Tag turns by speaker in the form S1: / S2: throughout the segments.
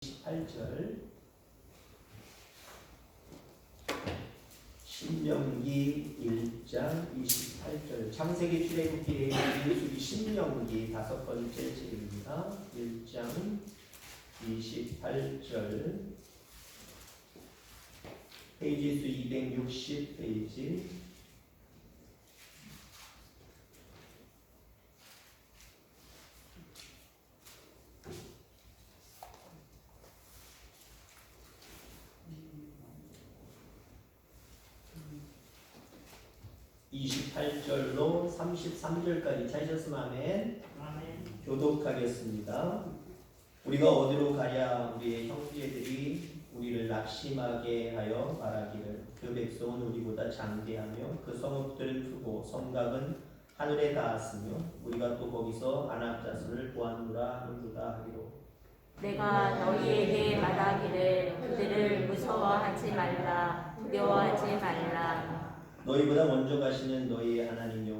S1: 28절. 신명기 1장 28절. 창세기 출애굽기 민수기 신명기 다섯 번째 책입니다. 1장 28절. 페이지 수 260 페이지 28절로 33절까지 찾으셨으면 아멘. 교독하겠습니다. 우리가 어디로 가랴? 우리의 형제들이 우리를 낙심하게 하여 말하기를. 그 백성은 우리보다 장대하며 그 성읍들은 크고 성곽은 하늘에 닿았으며 우리가 또 거기서 안압자스를 보았노라 하는도다 하기로.
S2: 내가 너희에게 말하기를 그들을 무서워하지 말라 두려워하지 말라.
S1: 너희보다 먼저 가시는 너희의 하나님 여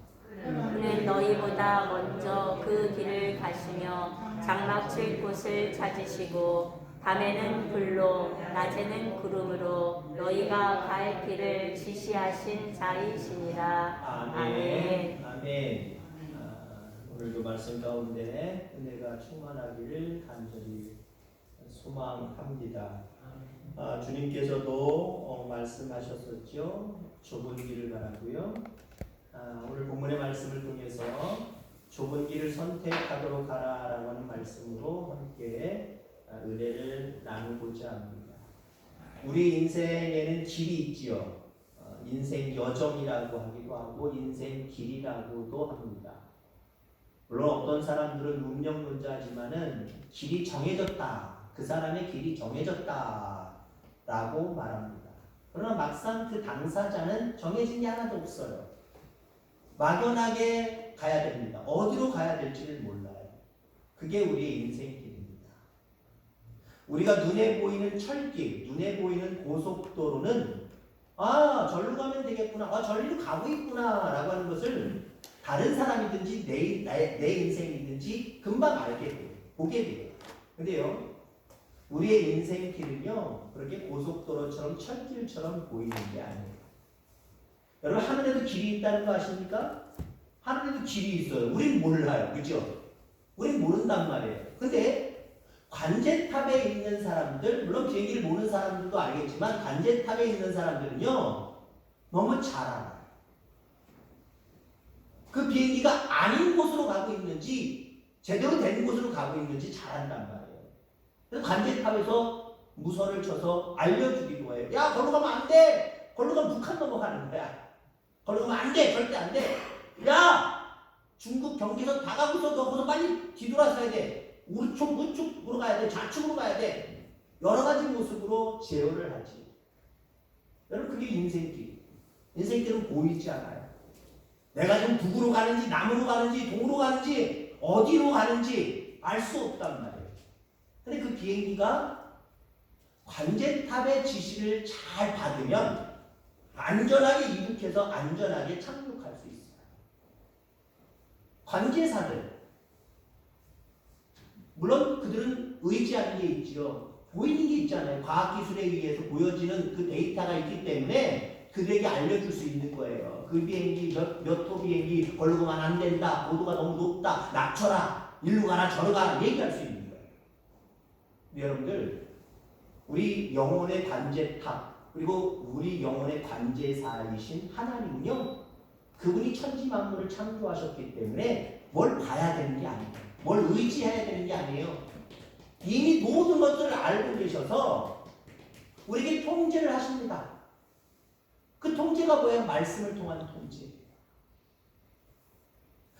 S2: 그는 너희보다 먼저 그 길을 가시며 장막 칠 곳을 찾으시고 밤에는 불로 낮에는 구름으로 너희가 갈 길을 지시하신 자이시니라.
S1: 아멘. 아멘. 아, 오늘도 말씀 가운데 은혜가 충만하기를 간절히 소망합니다. 아, 주님께서도 어, 말씀하셨었죠? 좁은 길을 가라고요 아, 오늘 본문의 말씀을 통해서 좁은 길을 선택하도록 가라라고 하는 말씀으로 함께 아, 은혜를 나누고자 합니다. 우리 인생에는 길이 있지요. 어, 인생 여정이라고 하기도 하고 인생 길이라고도 합니다. 물론 어떤 사람들은 운명론자지만은 길이 정해졌다. 그 사람의 길이 정해졌다 라고 말합니다. 그러나 막상 그 당사자는 정해진 게 하나도 없어요. 막연하게 가야 됩니다. 어디로 가야 될지를 몰라요. 그게 우리의 인생길입니다. 우리가 눈에 보이는 철길, 눈에 보이는 고속도로는 아, 절로 가면 되겠구나. 아, 절로 가고 있구나. 라고 하는 것을 다른 사람이든지 내, 내, 내 인생이든지 금방 알게 돼요. 보게 돼요. 근데요, 우리의 인생길은요, 그렇게 고속도로처럼 철길처럼 보이는 게 아니에요. 여러분 하늘에도 길이 있다는 거 아십니까? 하늘에도 길이 있어요. 우린 몰라요. 그죠? 우린 모른단 말이에요. 근데 관제탑에 있는 사람들, 물론 비행기를 모르는 사람들도 알겠지만 관제탑에 있는 사람들은요. 너무 잘 알아요. 그 비행기가 아닌 곳으로 가고 있는지 제대로 된 곳으로 가고 있는지 잘 안단 말이에요. 그래서 관제탑에서 무서를 쳐서 알려주기도 해요. 야, 걸로 가면 안 돼! 걸로 가면 북한 넘어가는 거야. 걸로 가면 안 돼! 절대 안 돼! 야! 중국 경계선 다 가고서 너 거기서 빨리 뒤돌아서야 돼. 우측, 우측으로 가야 돼. 좌측으로 가야 돼. 여러 가지 모습으로 제어를 하지. 여러분, 그게 인생길. 인생길은 보이지 않아요. 내가 지금 북으로 가는지, 남으로 가는지, 동으로 가는지, 어디로 가는지 알 수 없단 말이에요. 근데 그 비행기가 관제탑의 지시를 잘 받으면 안전하게 이륙해서 안전하게 착륙할 수 있어요. 관제사들. 물론 그들은 의지하는 게 있지요. 보이는 게 있잖아요. 과학기술에 의해서 보여지는 그 데이터가 있기 때문에 그들에게 알려줄 수 있는 거예요. 그 비행기 몇, 몇호 비행기 걸로 가면 안 된다. 고도가 너무 높다. 낮춰라. 일로 가라 저로 가라. 얘기할 수 있는 거예요. 여러분들 우리 영혼의 관제탑 그리고 우리 영혼의 관제사이신 하나님은요. 그분이 천지 만물을 창조하셨기 때문에 뭘 봐야 되는 게 아니에요. 뭘 의지해야 되는 게 아니에요. 이미 모든 것들을 알고 계셔서 우리에게 통제를 하십니다. 그 통제가 뭐예요? 말씀을 통한 통제.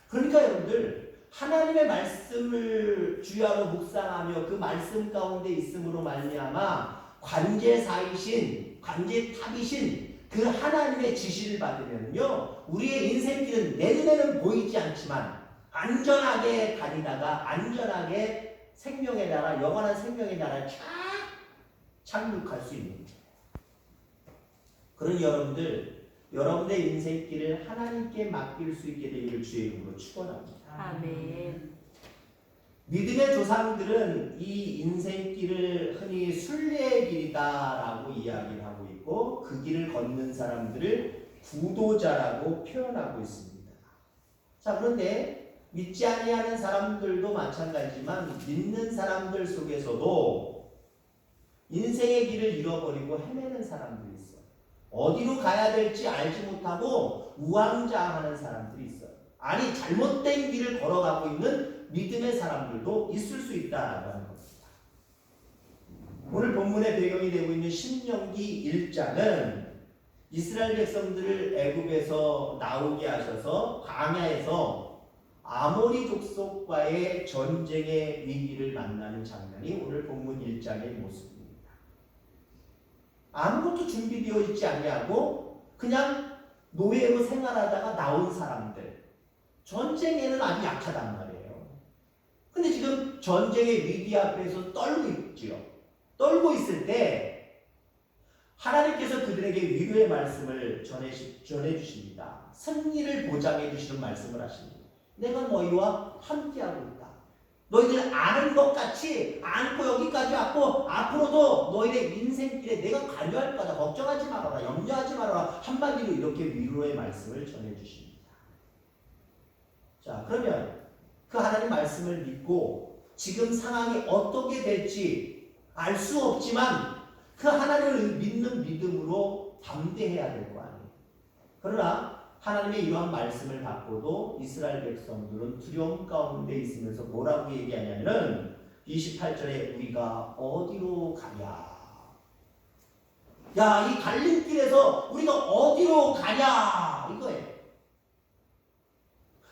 S1: 그러니까 여러분들 하나님의 말씀을 주야로 묵상하며 그 말씀 가운데 있음으로 말미암아 관제사이신 관제탑이신 그 하나님의 지시를 받으면요 우리의 인생길은 내 눈에는 보이지 않지만 안전하게 다니다가 안전하게 생명의 나라 영원한 생명의 나라에 쫙 착륙할 수 있는 거예요. 그런 여러분들 여러분의 인생길을 하나님께 맡길 수 있게 되기를 주의 이름으로 축원합니다.
S2: 아멘.
S1: 믿음의 조상들은 이 인생길을 흔히 순례의 길이다라고 이야기를 있고 그 길을 걷는 사람들을 구도자라고 표현하고 있습니다. 자 그런데 믿지 아니하는 사람들도 마찬가지지만 믿는 사람들 속에서도 인생의 길을 잃어버리고 헤매는 사람들이 있어요. 어디로 가야 될지 알지 못하고 우왕좌왕하는 사람들이 있어요. 아니 잘못된 길을 걸어가고 있는 믿음의 사람들도 있을 수 있다라는. 오늘 본문의 배경이 되고 있는 신명기 1장은 이스라엘 백성들을 애굽에서 나오게 하셔서 광야에서 아모리 족속과의 전쟁의 위기를 만나는 장면이 오늘 본문 1장의 모습입니다. 아무것도 준비되어 있지 아니하고 그냥 노예로 생활하다가 나온 사람들 전쟁에는 아주 약하단 말이에요. 근데 지금 전쟁의 위기 앞에서 떨고 있지요. 떨고 있을 때 하나님께서 그들에게 위로의 말씀을 전해, 전해주십니다. 승리를 보장해 주시는 말씀을 하십니다. 내가 너희와 함께하고 있다. 너희들 아는 것 같이 안고 여기까지 왔고 앞으로도 너희의 인생길에 내가 관여할 거다. 걱정하지 말아라. 염려하지 말아라. 한마디로 이렇게 위로의 말씀을 전해주십니다. 자, 그러면 그 하나님 말씀을 믿고 지금 상황이 어떻게 될지 알 수 없지만 그 하나님을 믿는 믿음으로 담대해야 될 거 아니에요. 그러나 하나님의 이러한 말씀을 받고도 이스라엘 백성들은 두려움 가운데 있으면서 뭐라고 얘기하냐면은 28절에 우리가 어디로 가냐? 야, 이 갈림길에서 우리가 어디로 가냐? 이거예요.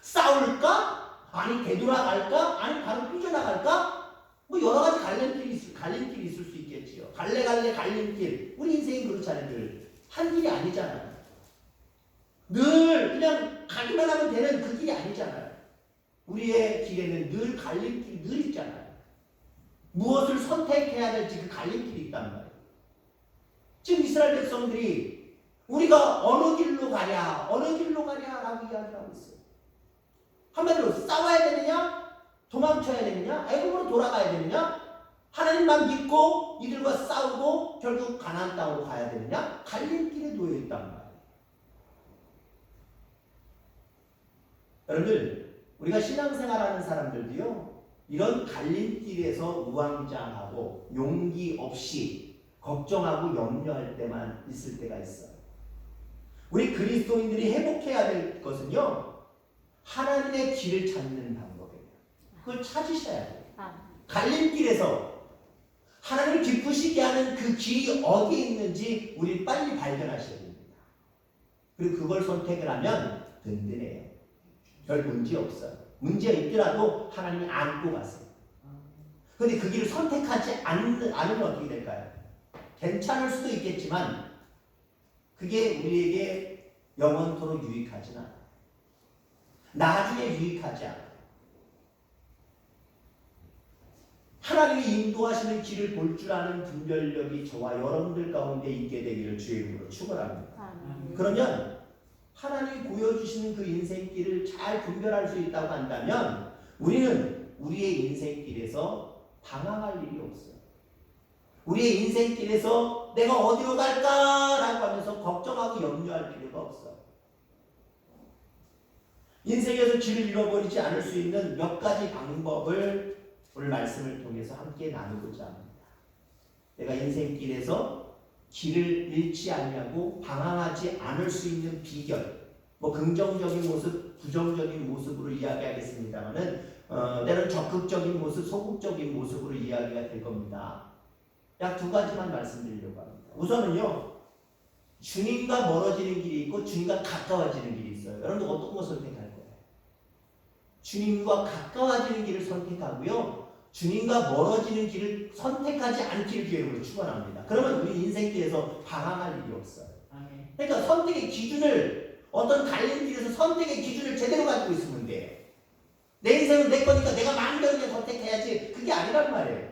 S1: 싸울까? 아니 되돌아갈까? 아니 바로 삐져나갈까? 뭐 여러 가지 갈림길이 있을, 갈림길이 있을 수 있겠지요. 갈래 갈래 갈림길. 우리 인생이 그렇잖아요. 늘. 한 길이 아니잖아요. 늘 그냥 가기만 하면 되는 그 길이 아니잖아요. 우리의 길에는 늘 갈림길이 늘 있잖아요. 무엇을 선택해야 될지 그 갈림길이 있단 말이에요. 지금 이스라엘 백성들이 우리가 어느 길로 가냐, 어느 길로 가냐라고 이야기를 하고 있어요. 한마디로 싸워야 되느냐? 도망쳐야 되느냐? 애굽으로 돌아가야 되느냐? 하나님만 믿고 이들과 싸우고 결국 가나안 땅으로 가야 되느냐? 갈림길에 놓여 있단 말이에요. 여러분들 우리가 신앙생활하는 사람들도요 이런 갈림길에서 우왕좌왕하고 용기 없이 걱정하고 염려할 때만 있을 때가 있어요. 우리 그리스도인들이 회복해야 될 것은요 하나님의 길을 찾는 방법이에요. 그걸 찾으셔야 돼요.
S2: 아.
S1: 갈림길에서 하나님을 기쁘시게 하는 그 길이 어디에 있는지 우리 빨리 발견하셔야 됩니다. 그리고 그걸 선택을 하면 든든해요. 별 문제 없어요. 문제가 있더라도 하나님이 안고 가세요. 근데 그 길을 선택하지 않으면 어떻게 될까요? 괜찮을 수도 있겠지만 그게 우리에게 영원토록 유익하진 않아요. 나중에 유익하지 않아요. 하나님이 인도하시는 길을 볼 줄 아는 분별력이 저와 여러분들 가운데 있게 되기를 주의 이름으로 축원합니다. 그러면 하나님이 보여주시는 그 인생길을 잘 분별할 수 있다고 한다면 우리는 우리의 인생길에서 방황할 일이 없어요. 우리의 인생길에서 내가 어디로 갈까라고 하면서 걱정하고 염려할 필요가 없어요. 인생에서 길을 잃어버리지 않을 수 있는 몇 가지 방법을 오늘 말씀을 통해서 함께 나누고자 합니다. 내가 인생길에서 길을 잃지 않냐고 방황하지 않을 수 있는 비결. 뭐 긍정적인 모습, 부정적인 모습으로 이야기하겠습니다만은 어, 때로는 적극적인 모습, 소극적인 모습으로 이야기가 될 겁니다. 약 두 가지만 말씀드리려고 합니다. 우선은요, 주님과 멀어지는 길이 있고 주님과 가까워지는 길이 있어요. 여러분 어떤 거 선택할 거예요? 주님과 가까워지는 길을 선택하고요. 주님과 멀어지는 길을 선택하지 않기를 기회로 축원합니다. 그러면 우리 인생 길에서 방황할 일이 없어요. 그러니까 선택의 기준을 어떤 갈림 길에서 선택의 기준을 제대로 가지고 있으면 돼. 내 인생은 내 거니까 내가 마음대로 선택해야지. 그게 아니란 말이에요.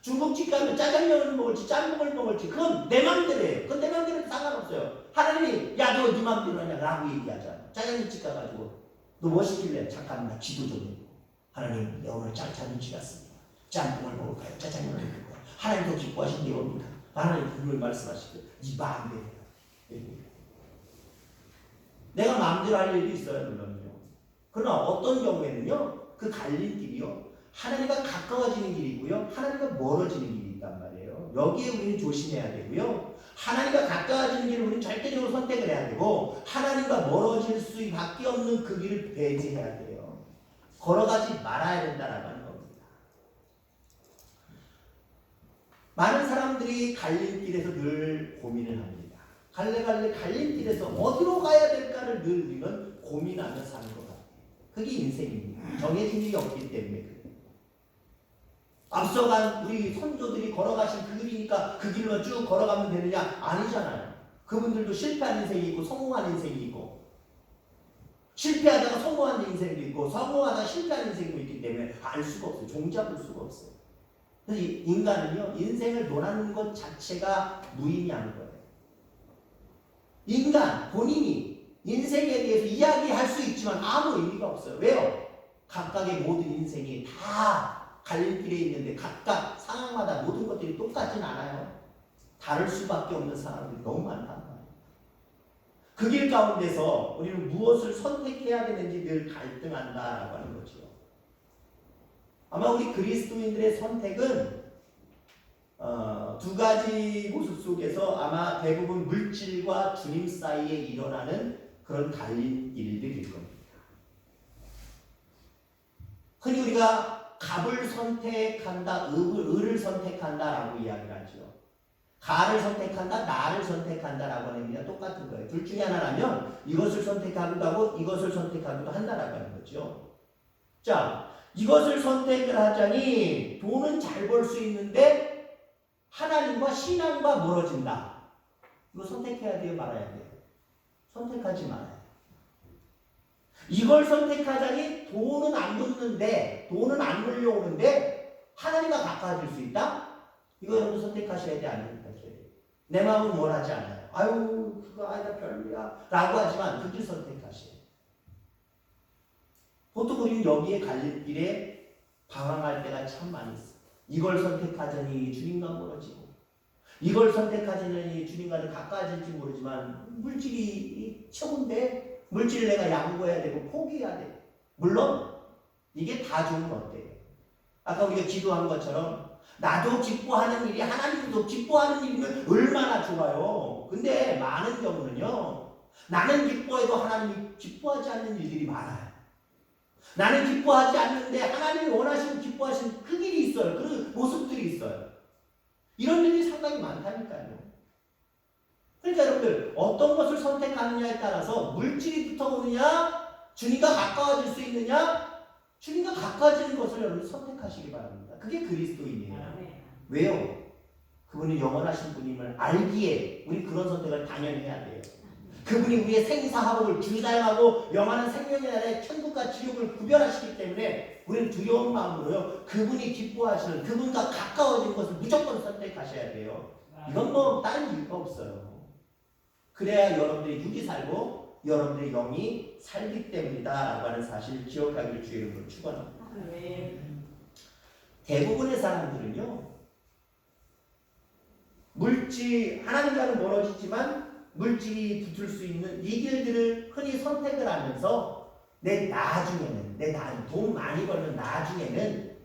S1: 중국집 가면 짜장면을 먹을지 짬뽕을 먹을지 그건 내 마음대로예요. 그건 내 마음대로 상관없어요. 하나님이 야 너네 마음대로 하냐 라고 얘기하잖아. 짜장면집 가가지고 너 뭐 시킬래? 잠깐 나 기도 좀 해고 하나님 내가 오늘 짜장면집 갔습니다. 짬뽕을 먹을까요? 짜장면을 먹을까요? 하나님도 기뻐하신 게 옵니다. 하나님 분명히 말씀하시고 네 마음대로. 내가 마음대로 할 일도 있어요, 물론요. 그러나 어떤 경우에는요, 그 갈림길이요, 하나님과 가까워지는 길이고요, 하나님과 멀어지는 길이 있단 말이에요. 여기에 우리는 조심해야 되고요. 하나님과 가까워지는 길을 우리는 절대적으로 선택을 해야 되고, 하나님과 멀어질 수밖에 없는 그 길을 배제해야 돼요. 걸어가지 말아야 된다라고 하는 겁니다. 많은 사람들이 갈림길에서 늘 고민을 합니다. 갈래갈래 갈림길에서 어디로 가야 될까를 늘 우리는 고민하며 사는 것 같아요. 그게 인생입니다. 정해진 일이 없기 때문에. 앞서간 우리 선조들이 걸어가신 그 길이니까 그 길로 쭉 걸어가면 되느냐? 아니잖아요. 그분들도 실패한 인생이 있고 성공한 인생이 있고 실패하다가 성공한 인생도 있고 성공하다가 실패한 인생도 있기 때문에 알 수가 없어요. 종잡을 수가 없어요. 그래서 이 인간은요 인생을 논하는 것 자체가 무의미한 거예요. 인간 본인이 인생에 대해서 이야기할 수 있지만 아무 의미가 없어요. 왜요? 각각의 모든 인생이 다 갈림길에 있는데 각각 상황마다 모든 것들이 똑같진 않아요. 다를 수밖에 없는 상황들이 너무 많단 말이에요. 그 길 가운데서 우리는 무엇을 선택해야 되는지 늘 갈등한다라고 하는 거죠. 아마 우리 그리스도인들의 선택은 어, 두 가지 모습 속에서 아마 대부분 물질과 주님 사이에 일어나는 그런 갈림길들일 겁니다. 흔히 우리가 갑을 선택한다, 을을, 을을 선택한다라고 이야기를 하죠. 가를 선택한다, 나를 선택한다라고 하는 의미가 똑같은 거예요. 둘 중에 하나라면 이것을 선택하기도 하고 이것을 선택하기도 한다라고 하는 거죠. 자, 이것을 선택을 하자니 돈은 잘 벌 수 있는데 하나님과 신앙과 멀어진다. 이거 선택해야 돼요, 말아야 돼요? 선택하지 말아야 돼요. 이걸 선택하자니 돈은 안 붙는데, 돈은 안 물려오는데 하나님과 가까워질 수 있다? 이거 여러분 선택하셔야 돼, 안 선택하셔야 돼? 내 마음은 원하지 않아요. 아유, 그거 아니다, 별로야. 라고 하지만 그길 선택하셔야 돼요. 보통 우리는 여기에 갈림길에 방황할 때가 참 많이 있어요. 이걸 선택하자니 주님과 멀어지고 이걸 선택하자니 주님과는 가까워질지 모르지만 물질이 최고인데 물질을 내가 양보해야 되고 포기해야 돼. 물론 이게 다 좋은 것들이에요. 아까 우리가 기도한 것처럼 나도 기뻐하는 일이 하나님도 기뻐하는 일이면 얼마나 좋아요. 근데 많은 경우는요. 나는 기뻐해도 하나님이 기뻐하지 않는 일들이 많아요. 나는 기뻐하지 않는데 하나님이 원하시는 기뻐하시는 그 길이 있어요. 그 모습들이 있어요. 이런 일이 상당히 많다니까요. 그러니까 여러분들 어떤 것을 선택하느냐에 따라서 물질이 붙어오느냐 주님과 가까워질 수 있느냐 주님과 가까워지는 것을 여러분 선택하시기 바랍니다. 그게 그리스도인이에요.
S3: 아멘.
S1: 왜요? 그분이 영원하신 분임을 알기에 우리 그런 선택을 당연히 해야 돼요. 그분이 우리의 생사화복을 주사용하고 영원한 생명의 날에 천국과 지옥을 구별하시기 때문에 우리는 두려운 마음으로요. 그분이 기뻐하시는 그분과 가까워지는 것을 무조건 선택하셔야 돼요. 이건 뭐 다른 이유가 없어요. 그래야 여러분들이 육이 살고 여러분들의 영이 살기 때문이다라고 하는 사실 기억하기를 주의 이름으로 축원합니다.
S3: 아멘.
S1: 대부분의 사람들은요. 물질 하나님과는 멀어지지만 물질이 붙을 수 있는 이 길들을 흔히 선택을 하면서 내 나중에는 내 나, 돈 많이 벌면 나중에는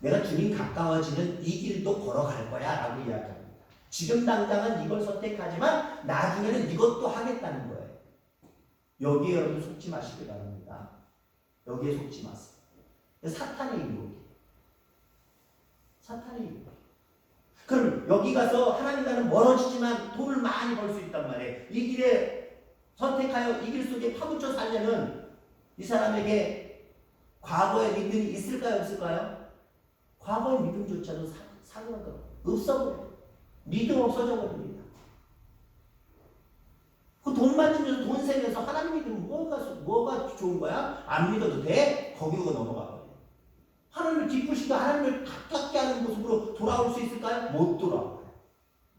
S1: 내가 주님 가까워지는 이 길도 걸어갈 거야라고 이야기합니다. 지금 당장은 이걸 선택하지만 나중에는 이것도 하겠다는 거예요. 여기에 여러분 속지 마시기 바랍니다. 여기에 속지 마세요. 사탄의 유혹. 사탄의 유혹. 그럼 여기 가서 하나님과는 멀어지지만 돈을 많이 벌 수 있단 말이에요. 이 길에 선택하여 이 길 속에 파묻혀 살려면 이 사람에게 과거의 믿음이 있을까요, 없을까요? 과거의 믿음조차도 사, 사그라져 없어 버려요. 믿음 없어져 버립니다. 그 돈만 주면서 돈 세면서 하나님 믿으면 뭐가, 뭐가 좋은 거야? 안 믿어도 돼? 거기로 넘어가 버려요. 하나님을 기쁘시게 하나님을 가깝게 하는 모습으로 돌아올 수 있을까요? 못 돌아와요.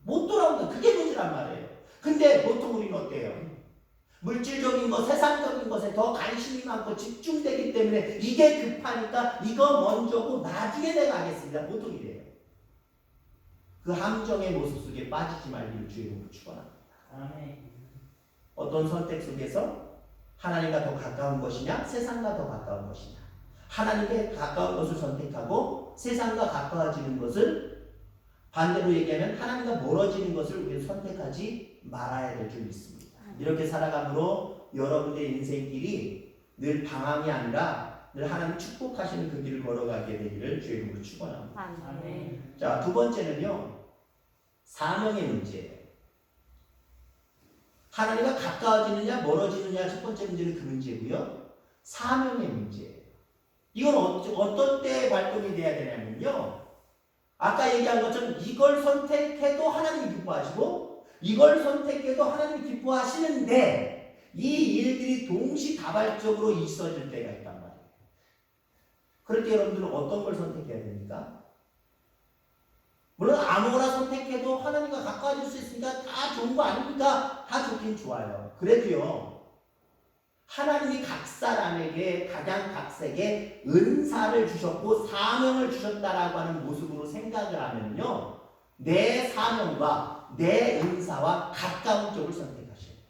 S1: 못 돌아온다. 그게 문제란 말이에요. 근데 보통 우리는 어때요? 물질적인 것, 세상적인 것에 더 관심이 많고 집중되기 때문에 이게 급하니까 이거 먼저고 나중에 내가 하겠습니다. 보통 이래요. 그 함정의 모습 속에 빠지지 말기를 주의로 축원합니다.
S3: 아멘.
S1: 어떤 선택 속에서 하나님과 더 가까운 것이냐, 세상과 더 가까운 것이냐. 하나님께 가까운 것을 선택하고 세상과 가까워지는 것을 반대로 얘기하면 하나님과 멀어지는 것을 우리는 선택하지 말아야 될 줄 믿습니다. 이렇게 살아감으로 여러분의 인생길이 늘 방황이 아니라 늘 하나님 축복하시는 그 길을 걸어가게 되기를 주의 이름으로 축원합니다.
S2: 아멘.
S1: 자, 두 번째는요. 사명의 문제예요. 하나님과 가까워지느냐 멀어지느냐 첫 번째 문제는 그 문제고요. 사명의 문제예요. 이건 어, 어떤 때 발동이 돼야 되냐면요. 아까 얘기한 것처럼 이걸 선택해도 하나님이 기뻐하시고 이걸 선택해도 하나님이 기뻐하시는데 이 일들이 동시다발적으로 있어질 때가 있단 말이에요. 때 여러분들은 어떤 걸 선택해야 됩니까? 물론 아무거나 선택해도 하나님과 가까워질 수 있으니까 다 좋은 거 아닙니까? 다 좋긴 좋아요. 그래도요. 하나님이 각 사람에게 가장 각색의 은사를 주셨고 사명을 주셨다라고 하는 모습으로 생각을 하면요. 내 사명과 내 은사와 가까운 쪽을 선택하셔야 돼요.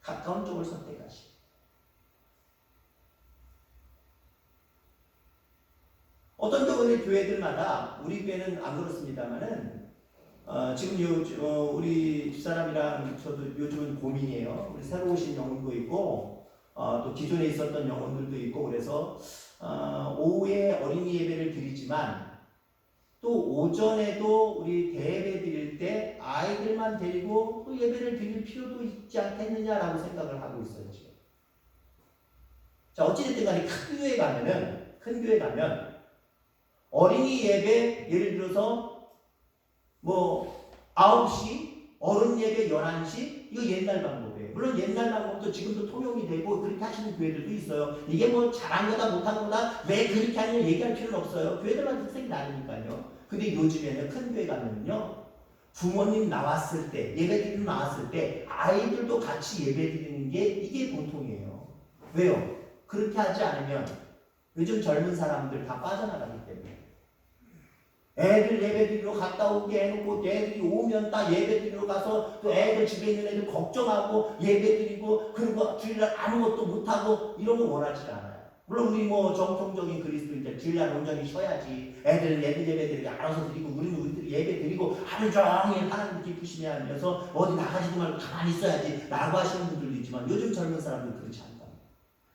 S1: 가까운 쪽을 선택하셔야 돼요. 어떤 경우는 교회들마다 우리 교회는 안 그렇습니다만은 어, 지금 요 어, 우리 집사람이랑 저도 요즘은 고민이에요. 우리 새로 오신 영혼도 있고 어, 또 기존에 있었던 영혼들도 있고 그래서 어, 오후에 어린이 예배를 드리지만 또 오전에도 우리 대예배 드릴 때 아이들만 데리고 또 예배를 드릴 필요도 있지 않겠느냐라고 생각을 하고 있어요 지금. 자 어찌됐든 간에 큰 교회 가면은 큰 교회 가면 어린이 예배 예를 들어서 뭐 9시 어른 예배 11시 이거 옛날 방법이에요. 물론 옛날 방법도 지금도 통용이 되고 그렇게 하시는 교회들도 있어요. 이게 뭐 잘한 거다 못한 거다 왜 그렇게 하냐 얘기할 필요는 없어요. 교회들마다 특색이 다르니까요. 근데 요즘에는 큰 교회 가면요. 부모님 나왔을 때 예배 드리러 나왔을 때 아이들도 같이 예배 드리는 게 이게 보통이에요. 왜요? 그렇게 하지 않으면 요즘 젊은 사람들 다 빠져나가기 때문에 애들 예배 드리러 갔다 오게 해놓고 애들이 오면 다 예배 드리러 가서 또 애들 집에 있는 애들 걱정하고 예배 드리고 그리고 주일날 아무것도 못하고 이런 거 원하지 않아요. 물론 우리 뭐 정통적인 그리스도인들 주일날 온전히 쉬어야지 애들 예배 예배 드리고 알아서 드리고 우리는 우리들이 예배 드리고 하루 종일 하나님 기쁘시며 하면서 어디 나가지도 말고 가만히 있어야지 라고 하시는 분들도 있지만 요즘 젊은 사람들은 그렇지 않다.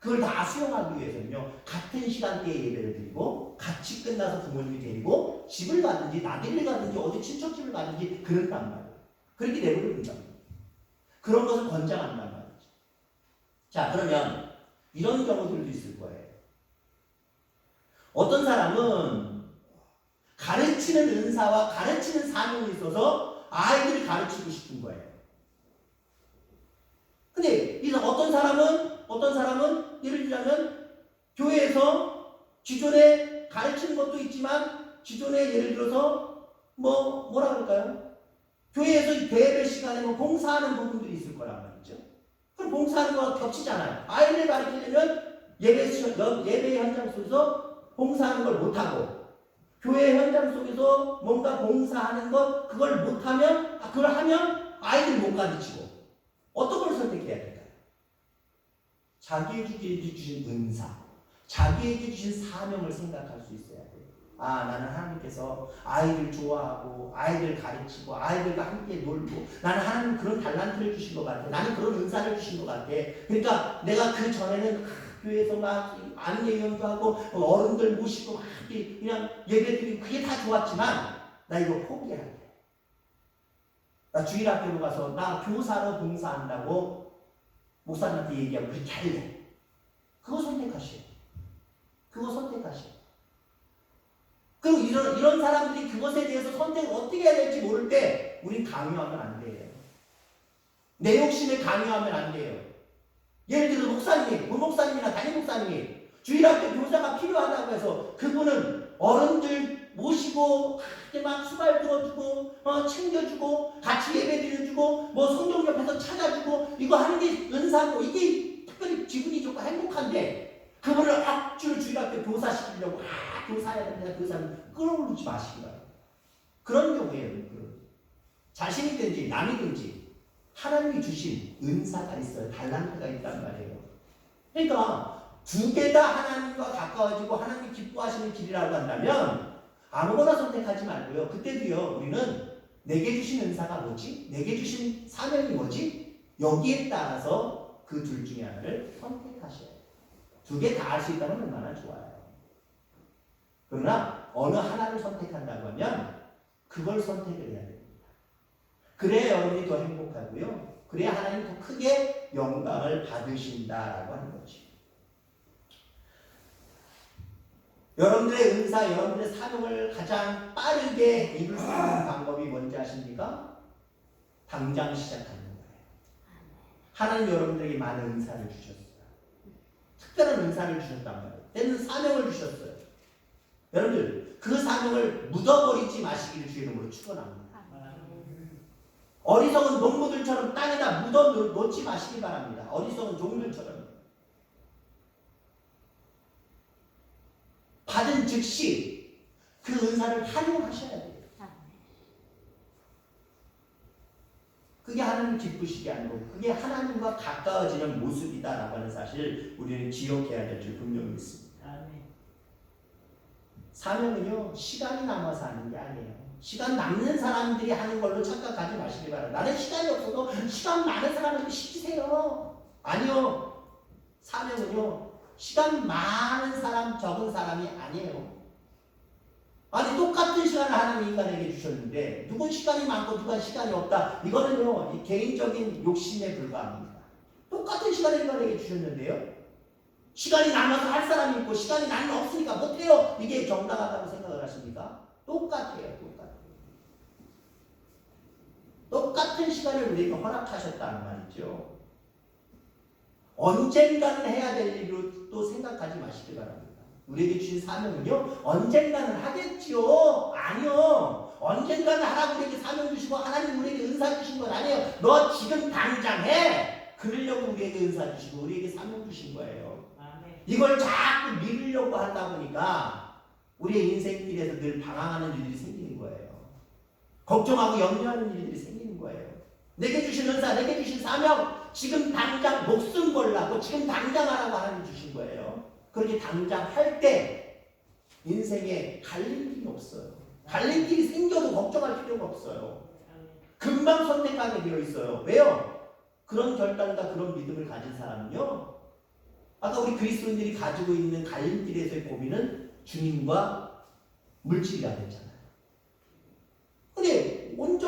S1: 그걸 다 수용하기 위해서는요 같은 시간대에 예배를 드리고 같이 끝나서 부모님이 데리고 집을 가든지 나들이를 가든지 어디 친척집을 가든지 그런단 말이에요. 그렇게 내버려둔다. 그런 것을 권장한단 말이죠. 자 그러면 이런 경우들도 있을 거예요. 어떤 사람은 가르치는 은사와 가르치는 사명이 있어서 아이들을 가르치고 싶은 거예요. 근데 이 어떤 사람은 어떤 사람은 예를 들자면 교회에서 기존에 가르치는 것도 있지만 기존에 예를 들어서 뭐 뭐라 그럴까요? 교회에서 대회 시간에 뭐 봉사하는 부분들이 있을 거란 말이죠. 그럼 봉사하는 거와 겹치잖아요. 아이를 가르치려면 예배 시- 여- 예배 현장 속에서 봉사하는 걸 못하고 교회 현장 속에서 뭔가 봉사하는 것 그걸 못하면 아, 그걸 하면 아이들 못 가르치고 어떤 걸? 자기에게 주신 은사, 자기에게 주신 사명을 생각할 수 있어야 돼요. 아, 나는 하나님께서 아이를 좋아하고, 아이들 가르치고, 아이들과 함께 놀고, 나는 하나님 그런 달란트를 주신 것 같아. 나는 그런 은사를 주신 것 같아. 그러니까 내가 그 전에는 교회에서 막 안예 연주하고, 어른들 모시고, 막 그냥 예배 드리고, 그게 다 좋았지만, 나 이거 포기할게. 나 주일 학교로 가서 나 교사로 봉사한다고 목사님한테 얘기하고 그렇게 할래. 그거 선택하시오. 그거 선택하셔. 그리고 이런, 이런 사람들이 그것에 대해서 선택을 어떻게 해야 될지 모를 때 우린 강요하면 안 돼요. 내 욕심에 강요하면 안 돼요. 예를 들어 목사님이, 본 목사님이나 담임 목사님이 주일학교 교사가 필요하다고 해서 그분은 어른들 모시고 이렇게 막 수발 들어주고 어, 챙겨주고 같이 예배 드려주고 뭐 성경 옆에서 찾아주고 이거 하는 게 은사고 이게 특별히 기분이 좋고 행복한데 그분을 악주를 주일학교 교사시키려고 아 교사해야 된다 교사는 끌어올리지 마시기 바랍니다. 그런 경우에는 그 자신이든지 남이든지 하나님이 주신 은사가 있어요. 달란트가 있단 말이에요. 그러니까 두 개 다 하나님과 가까워지고 하나님이 기뻐하시는 길이라고 한다면 아무거나 선택하지 말고요. 그때도요. 우리는 내게 주신 은사가 뭐지? 내게 주신 사명이 뭐지? 여기에 따라서 그 둘 중에 하나를 선택하셔야 돼요. 두 개 다 할 수 있다면 얼마나 좋아요. 그러나 어느 하나를 선택한다고 하면 그걸 선택을 해야 됩니다. 그래야 여러분이 더 행복하고요. 그래야 하나님 더 크게 영광을 받으신다라고 하는 거죠. 여러분들의 은사, 여러분들의 사명을 가장 빠르게 이룰 수 있는 방법이 뭔지 아십니까? 당장 시작하는 거예요. 하나님 여러분들에게 많은 은사를 주셨어요. 특별한 은사를 주셨단 말이에요. 때는 사명을 주셨어요. 여러분들 그 사명을 묻어버리지 마시기를 주의 이름으로 축원합니다. 어리석은 농부들처럼 땅에다 묻어 놓- 놓지 마시기 바랍니다. 어리석은 종들처럼. 받은 즉시 그 은사를 활용하셔야 돼요. 그게 하나님 기쁘시게 하는 거고 그게 하나님과 가까워지는 모습이다라고 하는 사실을 우리는 기억해야 될 줄 분명히 믿습니다. 사명은요 시간이 남아서 하는 게 아니에요. 시간 남는 사람들이 하는 걸로 착각하지 마시기 바랍니다. 나는 시간이 없어도 시간 많은 사람한테 시키세요. 아니요. 사명은요 시간 많은 사람 적은 사람이 아니에요. 아니 똑같은 시간을 하나님 인간에게 주셨는데 누군 시간이 많고 누군 시간이 없다. 이거는요 이 개인적인 욕심에 불과합니다. 똑같은 시간을 인간에게 주셨는데요. 시간이 남아서 할 사람이 있고 시간이 나는 없으니까 못해요. 이게 정당하다고 생각을 하십니까? 똑같아요. 똑같아요. 똑같은 시간을 우리에게 허락하셨다는 말이죠. 언젠가는 해야 될 일로 또 생각하지 마시기 바랍니다. 우리에게 주신 사명은요, 언젠가는 하겠지요. 아니요. 언젠가는 하라고 우리에게 사명 주시고 하나님 우리에게 은사 주신 건 아니에요. 너 지금 당장 해. 그러려고 우리에게 은사 주시고 우리에게 사명 주신 거예요. 이걸 자꾸 미루려고 하다 보니까 우리의 인생길에서 늘 방황하는 일들이 생기는 거예요. 걱정하고 염려하는 일들이 생기는 거예요. 내게 주신 은사, 내게 주신 사명, 지금 당장 목숨 걸라고 지금 당장 하라고 하나님 주신 거예요. 그렇게 당장 할 때 인생에 갈림길이 없어요. 갈림길이 생겨도 걱정할 필요가 없어요. 금방 선택하게 되어 있어요. 왜요? 그런 결단과 그런 믿음을 가진 사람은요. 아까 우리 그리스도인들이 가지고 있는 갈림길에서의 고민은 주님과 물질이라 그랬잖아요.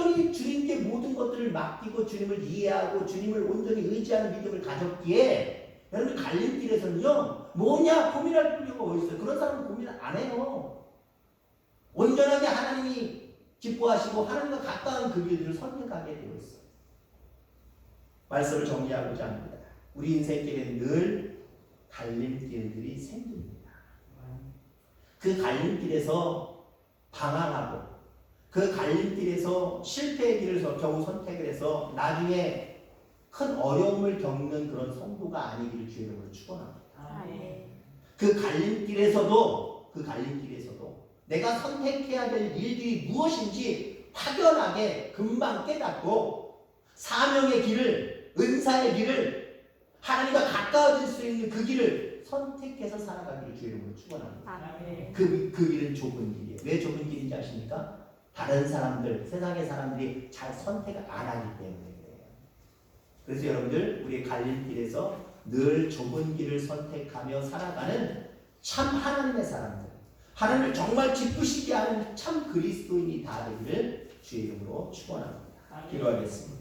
S1: 온전히 주님께 모든 것들을 맡기고 주님을 이해하고 주님을 온전히 의지하는 믿음을 가졌기에 여러분 갈림길에서는요 뭐냐 고민할 필요가 어디 있어요? 그런 사람은 고민 안 해요. 온전하게 하나님이 기뻐하시고 하나님과 가까운 그 길들을 선택하게 되어 있어요. 말씀을 정리하고자 합니다. 우리 인생길에는 늘 갈림길들이 생깁니다. 그 갈림길에서 방황하고 그 갈림길에서 실패의 길을 서- 겨우 선택을 해서 나중에 큰 어려움을 겪는 그런 성도가 아니기를 주의 이름으로 축원합니다. 그 갈림길에서도 그 갈림길에서도 내가 선택해야 될 일들이 무엇인지 확연하게 금방 깨닫고 사명의 길을 은사의 길을 하나님과 가까워질 수 있는 그 길을 선택해서 살아가기를 주의 이름으로 축원합니다. 그, 그 길은 좁은 길이에요. 왜 좁은 길인지 아십니까? 다른 사람들, 세상의 사람들이 잘 선택을 안 하기 때문에 그래요. 그래서 여러분들, 우리 갈림길에서 늘 좁은 길을 선택하며 살아가는 참 하나님의 사람들, 하나님을 정말 기쁘시게 하는 참 그리스도인이 다 되기를 주의 이름으로 축원합니다. 기도하겠습니다.